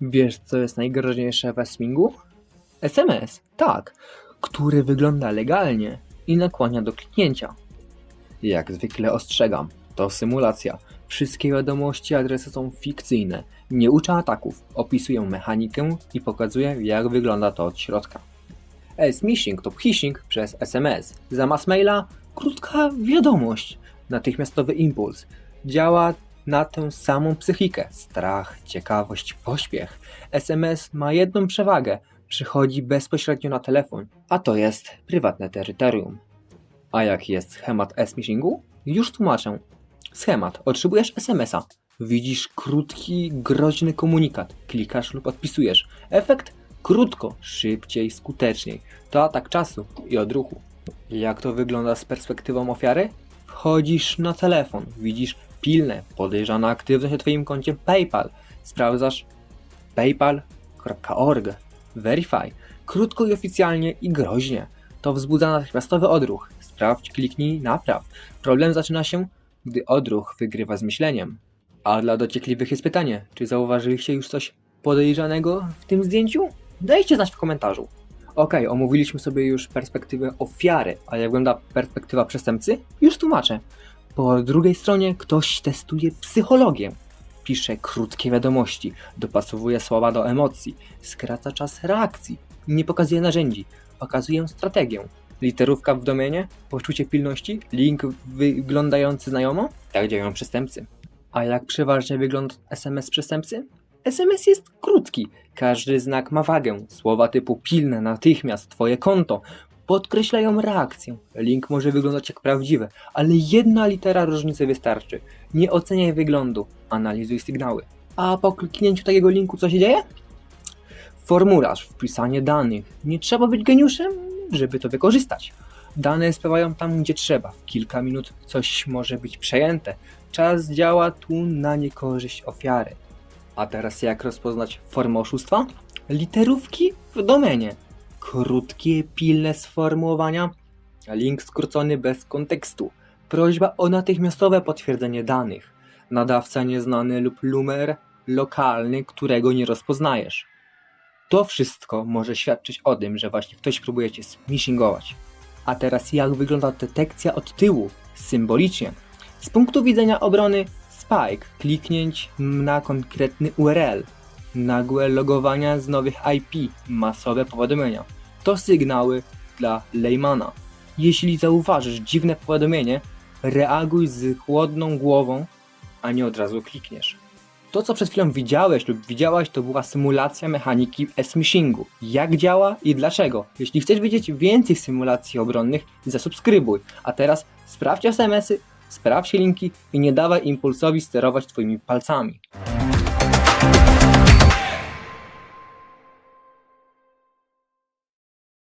Wiesz, co jest najgroźniejsze w smingu? SMS, tak, który wygląda legalnie i nakłania do kliknięcia. Jak zwykle ostrzegam, to symulacja. Wszystkie wiadomości adresy są fikcyjne. Nie uczę ataków, opisuję mechanikę i pokazuję, jak wygląda to od środka. S-mishing to phishing przez SMS. Zamiast maila krótka wiadomość, natychmiastowy impuls. Działa na tę samą psychikę. Strach, ciekawość, pośpiech. SMS ma jedną przewagę. Przychodzi bezpośrednio na telefon, a to jest prywatne terytorium. A jaki jest schemat S-mishingu? Już tłumaczę. Schemat. Otrzymujesz SMS-a. Widzisz krótki, groźny komunikat. Klikasz lub odpisujesz. Efekt? Krótko, szybciej, skuteczniej. To atak czasu i odruchu. Jak to wygląda z perspektywą ofiary? Wchodzisz na telefon, widzisz pilne, podejrzana aktywność na Twoim koncie PayPal. Sprawdzasz paypal.org. Verify. Krótko i oficjalnie i groźnie. To wzbudza natychmiastowy odruch. Sprawdź, kliknij, napraw. Problem zaczyna się, gdy odruch wygrywa z myśleniem. A dla dociekliwych jest pytanie, czy zauważyliście już coś podejrzanego w tym zdjęciu? Dajcie znać w komentarzu. Okej, omówiliśmy sobie już perspektywę ofiary, a jak wygląda perspektywa przestępcy? Już tłumaczę. Po drugiej stronie ktoś testuje psychologię. Pisze krótkie wiadomości, dopasowuje słowa do emocji, skraca czas reakcji, nie pokazuje narzędzi, pokazuje strategię. Literówka w domenie, poczucie pilności, link wyglądający znajomo? Tak działają przestępcy. A jak przeważnie wygląda SMS przestępcy? SMS jest krótki. Każdy znak ma wagę. Słowa typu pilne, natychmiast, twoje konto podkreślają reakcję. Link może wyglądać jak prawdziwy, ale jedna litera różnicy wystarczy. Nie oceniaj wyglądu, analizuj sygnały. A po kliknięciu takiego linku co się dzieje? Formularz, wpisanie danych. Nie trzeba być geniuszem, żeby to wykorzystać. Dane spływają tam, gdzie trzeba. W kilka minut coś może być przejęte. Czas działa tu na niekorzyść ofiary. A teraz jak rozpoznać formę oszustwa? Literówki w domenie. Krótkie, pilne sformułowania. Link skrócony bez kontekstu. Prośba o natychmiastowe potwierdzenie danych. Nadawca nieznany lub numer lokalny, którego nie rozpoznajesz. To wszystko może świadczyć o tym, że właśnie ktoś próbuje cię smishingować. A teraz jak wygląda detekcja od tyłu, symbolicznie. Z punktu widzenia obrony Spike, kliknięć na konkretny URL, nagłe logowania z nowych IP, masowe powiadomienia. To sygnały dla Leymana. Jeśli zauważysz dziwne powiadomienie, reaguj z chłodną głową, a nie od razu klikniesz. To, co przed chwilą widziałeś lub widziałaś, to była symulacja mechaniki S-Mishingu. Jak działa i dlaczego? Jeśli chcesz wiedzieć więcej symulacji obronnych, zasubskrybuj. A teraz sprawdź SMS-y, sprawdź linki i nie dawaj impulsowi sterować twoimi palcami.